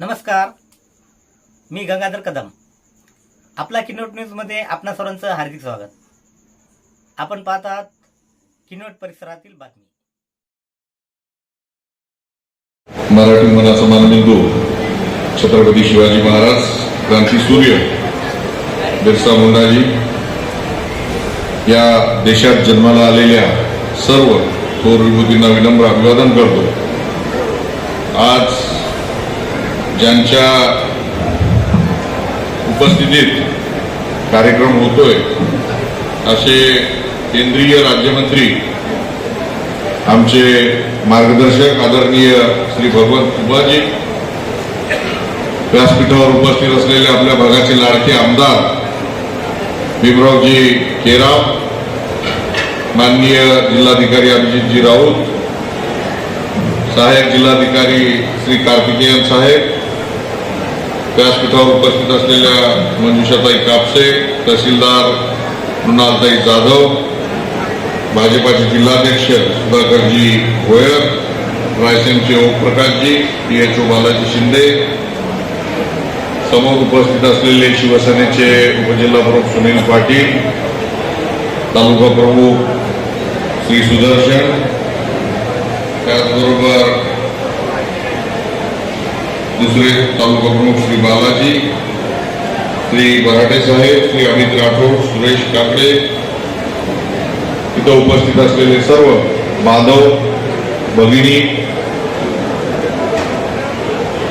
नमस्कार. मी गंगाधर कदम. आपला किनोट न्यूजमध्ये आपणा सर्वांचं हार्दिक स्वागत. आपण पाहतात किनोट परिसरातील बातमी. मराठी मनाचा मानबिंदू. छत्रपती शिवाजी महाराज क्रांती सूर्य बिरसा मुंडाजी या देशात जन्माला आलेल्या सर्व थोर विभूतींना विनम्र अभिवादन करतो. आज ज्यांच्या उपस्थितीत कार्यक्रम होतोय असे केंद्रीय राज्यमंत्री आमचे मार्गदर्शक आदरणीय श्री भगवंत उबाजी व्यासपीठावर उपस्थित असलेले आपल्या भागाचे लाडके आमदार भीमरावजी केराव माननीय जिल्हाधिकारी अभिजितजी राऊत सहाय्यक जिल्हाधिकारी श्री कार्तिकेयन साहेब व्यासपीठावर उपस्थित असलेल्या मंजुषाताई कापसे तहसीलदार मृणालताई जाधव भाजपाचे जिल्हाध्यक्ष Sudhakarji Bhoyar रायसेनचे Omprakashji P H O Balaji Shinde समोर उपस्थित असलेले शिवसेनेचे उपजिल्हा प्रमुख सुनील पाटील तालुका प्रमुख श्री सुदर्शन दुसरे तालुका प्रमुख श्री बालाजी श्री बराटे साहेब श्री अमित राठोड सुरेश काकडे इथं उपस्थित असलेले सर्व बांधव भगिनी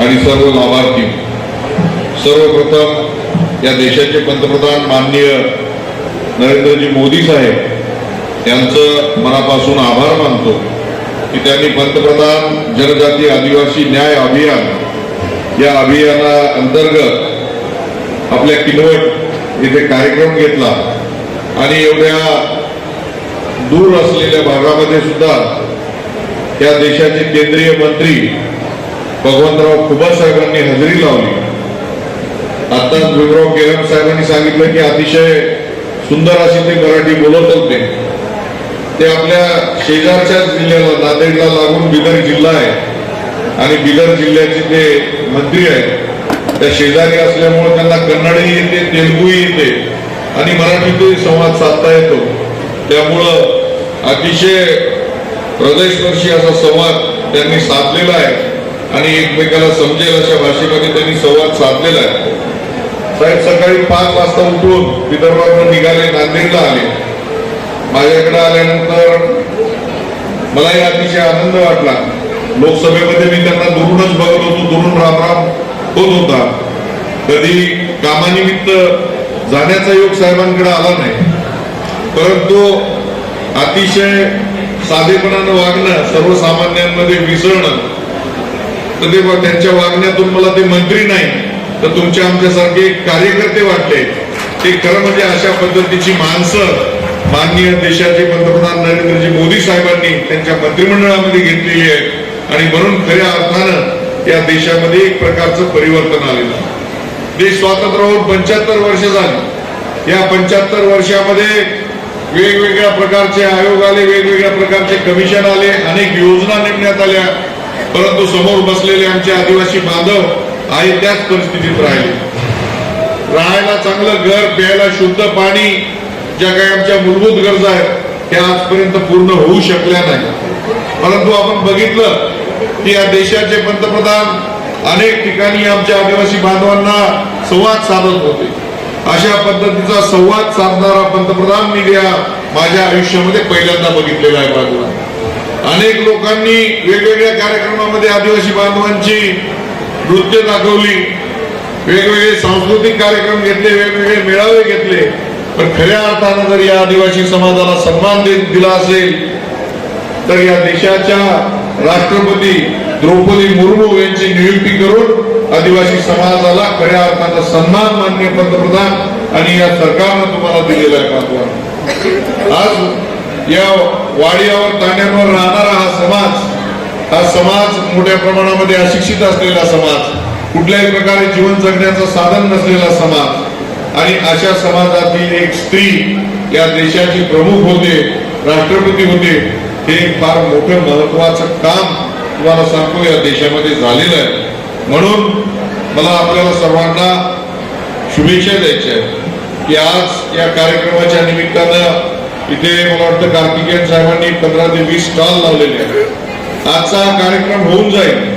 आणि सर्व लाभार्थी. सर्वप्रथम या देशाचे पंतप्रधान माननीय नरेंद्रजी मोदी साहेब यांचं मनापासून आभार मानतो की त्यांनी पंतप्रधान जनजाती आदिवासी न्याय अभियान या अभियाना अंतर्गत आपल्या किनवट येथे कार्यक्रम घेतला. आणि एवढ्या दूर असलेल्या भागामध्ये सुद्धा या देशाचे केंद्रीय मंत्री भगवंतराव खुबा साहेबांनी हजेरी लावली. आताच भीमराव केरम साहेबांनी सांगितलं की अतिशय सुंदर अशी ते मराठी बोलत होते. ते आपल्या शेजारच्याच जिल्ह्याला नांदेडला लागून बिदर जिल्हा आहे. आणि बिदर जिल्ह्याचे ते मंत्री आहेत त्या शेजारी असल्यामुळे त्यांना कन्नडही येते तेलुगूही येते. आणि मराठीतही संवाद साधता येतो. त्यामुळं अतिशय हृदयस्पर्शी असा संवाद त्यांनी साधलेला आहे आणि एकमेकाला समजेल अशा भाषेमध्ये त्यांनी संवाद साधलेला आहे. साहेब सकाळी पाच वाजता उठून विदर्भातून निघाले नांदेडला आले. माझ्याकडे आल्यानंतर मलाही अतिशय आनंद वाटला. लोकसभेमध्ये मी त्यांना दुरूनच बघत होतो दुरून राम होत होता. कधी कामानिमित्त जाण्याचा योग साहेबांकडे आला नाही. परंतु अतिशय साधेपणानं वागणं सर्वसामान्यांमध्ये मिसळणं तर ते त्यांच्या वागण्यातून मला ते मंत्री नाही तर तुमचे आमच्यासारखे कार्यकर्ते वाटले. ते खरं म्हणजे अशा पद्धतीची माणसं माननीय देशाचे पंतप्रधान नरेंद्रजी मोदी साहेबांनी त्यांच्या मंत्रिमंडळामध्ये घेतलेली आहे आणि म्हणून खऱ्या अर्थानं या देशामध्ये एक प्रकारचं परिवर्तन आलेलं आहे. देश स्वातंत्र्य होऊन पंच्याहत्तर वर्ष झाली. या पंच्याहत्तर वर्षामध्ये वेगवेगळ्या प्रकारचे आयोग आले वेगवेगळ्या प्रकारचे कमिशन आले अनेक योजना नेमण्यात आल्या. परंतु समोर बसलेले आमचे आदिवासी बांधव आहे त्याच परिस्थितीत राहिले. राहायला चांगलं घर प्यायला शुद्ध पाणी ज्या काही आमच्या मूलभूत गरजा आहेत त्या आजपर्यंत पूर्ण होऊ शकल्या नाही. परंतु आपण बघितलं की या देशाचे पंतप्रधान अनेक ठिकाणी आमच्या आदिवासी बांधवांना संवाद साधत होते. अशा पद्धतीचा संवाद साधणारा पंतप्रधान मी या माझ्या आयुष्यामध्ये पहिल्यांदा बघितलेला आहे बाजूला. अनेक लोकांनी वेगवेगळ्या कार्यक्रमामध्ये आदिवासी बांधवांची नृत्य दाखवली. वेगवेगळे सांस्कृतिक कार्यक्रम घेतले वेगवेगळे मेळावे घेतले. पण खऱ्या अर्थानं जर या आदिवासी समाजाला सन्मान दिला असेल तर या देशाच्या राष्ट्रपती द्रौपदी मुर्मू यांची नियुक्ती करून आदिवासी समाजाला खऱ्या अर्थाचा सन्मान मान्य पंतप्रधान आणि या सरकारनं तुम्हाला दिलेला आहे पाठवा. आज या वाडियावर ताण्यांवर राहणारा हा समाज हा समाज मोठ्या प्रमाणामध्ये अशिक्षित असलेला समाज कुठल्याही प्रकारे जीवन जगण्याचं साधन नसलेला समाज आणि अशा समाजातील एक स्त्री या देशाची प्रमुख होते राष्ट्रपती होते हे एक फार मोठं महत्वाचं काम तुम्हाला सांगतो या देशामध्ये झालेलं आहे. म्हणून मला आपल्याला सर्वांना शुभेच्छा द्यायच्या की आज या कार्यक्रमाच्या निमित्तानं इथे मला वाटतं कार्तिकेयन साहेबांनी पंधरा ते वीस स्टॉल लावलेले आहेत. आजचा हा कार्यक्रम होऊन जाईल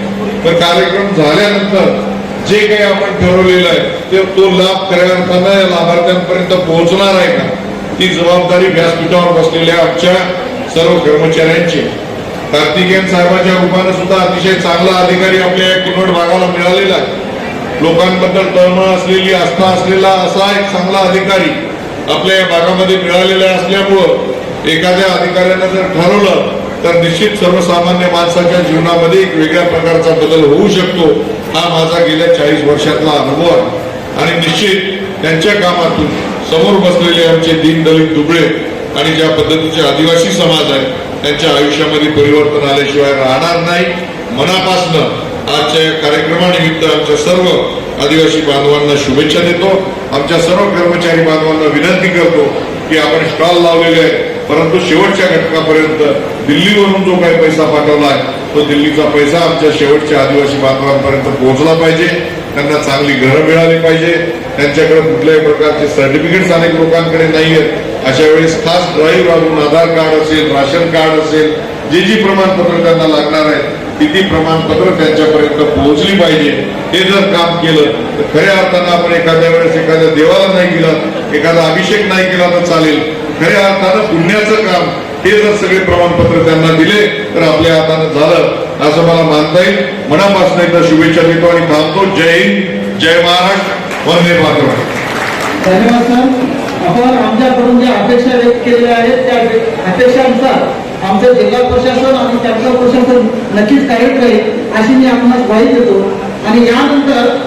तर कार्यक्रम झाल्यानंतर जे काही आपण ठरवलेलं आहे ते तो लाभ खऱ्या अर्थानं या लाभार्थ्यांपर्यंत पोहोचणार आहे का? ती जबाबदारी व्यासपीठावर बसलेल्या आमच्या सर्व कर्मचाऱ्यांचे कार्तिकेन कार्तिकेयन साहेबांच्या रूपाने सुद्धा अतिशय चांगला अधिकारी आपल्या या किनवट भागाला मिळालेला आहे. लोकांबद्दल तळमळ असलेली आस्था असलेला असा एक चांगला अधिकारी आपल्या या भागामध्ये मिळालेला असल्यामुळं एखाद्या अधिकाऱ्यानं जर ठरवलं तर निश्चित सर्वसामान्य माणसाच्या जीवनामध्ये एक वेगळ्या प्रकारचा बदल होऊ शकतो हा माझा गेल्या चाळीस वर्षातला अनुभव आहे. आणि निश्चित त्यांच्या कामातून समोर बसलेले आमचे दीनदलित दुबळे आणि ज्या पद्धतीचे आदिवासी समाज आहे त्यांच्या आयुष्यामध्ये परिवर्तन आल्याशिवाय राहणार नाही. मनापासनं आजच्या या कार्यक्रमानिमित्त आमच्या सर्व आदिवासी बांधवांना शुभेच्छा देतो. आमच्या सर्व कर्मचारी बांधवांना विनंती करतो की आपण स्टॉल लावलेले आहे परंतु शेवटच्या घटकापर्यंत दिल्लीवरून जो काही पैसा पाठवला आहे तो दिल्लीचा पैसा आमच्या शेवटच्या आदिवासी बांधवांपर्यंत पोहोचला पाहिजे. त्यांना चांगली घरं मिळाली पाहिजे. त्यांच्याकडे कुठल्याही प्रकारचे सर्टिफिकेट्स अनेक लोकांकडे नाही आहेत अशा वेळेस खास ड्राईव्ह राहून आधार कार्ड असेल राशन कार्ड असेल जे जी प्रमाणपत्र त्यांना लागणार आहे ती ती प्रमाणपत्र त्यांच्यापर्यंत पोहोचली पाहिजे हे जर काम केलं तर खऱ्या अर्थानं आपण एखाद्या वेळेस एखाद्या देवाला नाही गेलं एखादा अभिषेक नाही केला तर चालेल. खऱ्या अर्थानं पुण्याचं काम हे जर सगळे प्रमाणपत्र त्यांना दिले तर आपल्या हातानं झालं. असं मला मानता येईल. मनापासून एकदा शुभेच्छा देतो आणि थांबतो. जय हिंद जय महाराष्ट्र. वंदे मातरम. धन्यवाद सर आपण आमच्याकडून ज्या अपेक्षा व्यक्त केलेल्या आहेत त्या अपेक्षानुसार आमचं जिल्हा प्रशासन आणि त्यांचं प्रशासन नक्कीच कार्यरत राहील अशी मी आपणास ग्वाही देतो. आणि यानंतर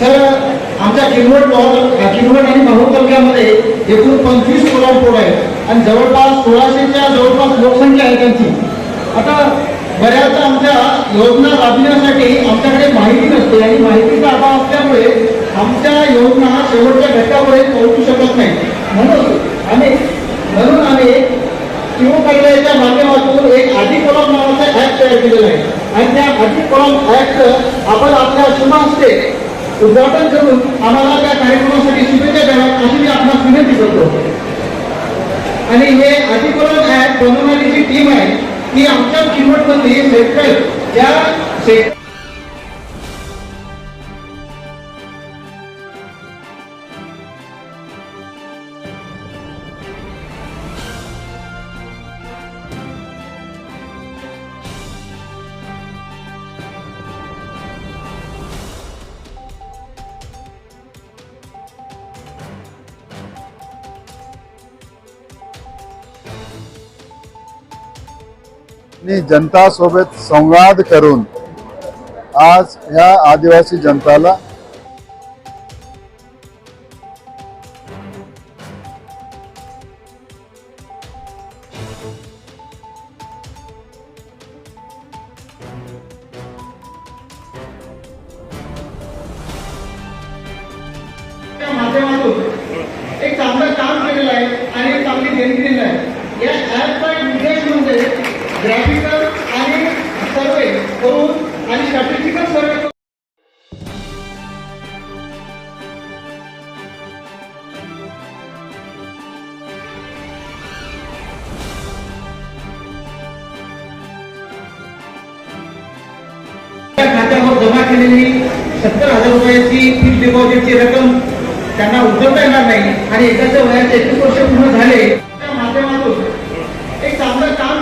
सर आमच्या किनवट भाऊ- किनवट आणि माहूर तालुक्यामध्ये एकूण पंचवीस कोल्हापूर आहेत. आणि जवळपास सोळाशेच्या जवळपास लोकसंख्या आहे त्यांची. आता बऱ्याच आमच्या योजना राबविण्यासाठी आमच्याकडे माहिती नसते आणि माहितीचा अभाव असल्यामुळे आमच्या योजना शेवटच्या घटकापर्यंत पोहोचू शकत नाही. म्हणून आम्ही म्हणून आम्ही किंवा कायद्याच्या माध्यमातून एक आधी कलम नावाचा ऍक्ट तयार केलेला आहे. आणि त्या आधी कलम आपण आपल्या शुभ हस्ते उद्घाटन करून आम्हाला त्या कार्यक्रमासाठी शुभेच्छा द्याव्यात अशी मी आपणास विनंती करतो. आणि हे अधिकरण ऍप बनवणारी जी टीम आहे ती आमच्या किंमतमध्ये सेक्टर ज्या सेक्टर आणि जनतासोबत संवाद करून आज ह्या आदिवासी जनताला माध्यमातून एक चांगलं काम केलेलं आहे आणि एक चांगली देणगी दिलेलं आहे. या ऍपचा ग्राफिकल आणि सर्वे करून आणि स्टॅटिस्टिकल सर्वे करून. त्या खात्यावर जमा केलेली सत्तर हजार रुपयाची फिक्स डिपॉझिटची रक्कम त्यांना उचलता येणार नाही आणि एकाच्या वयाचे एकवीस वर्ष पूर्ण झाले. त्या माध्यमातून एक चांगलं काम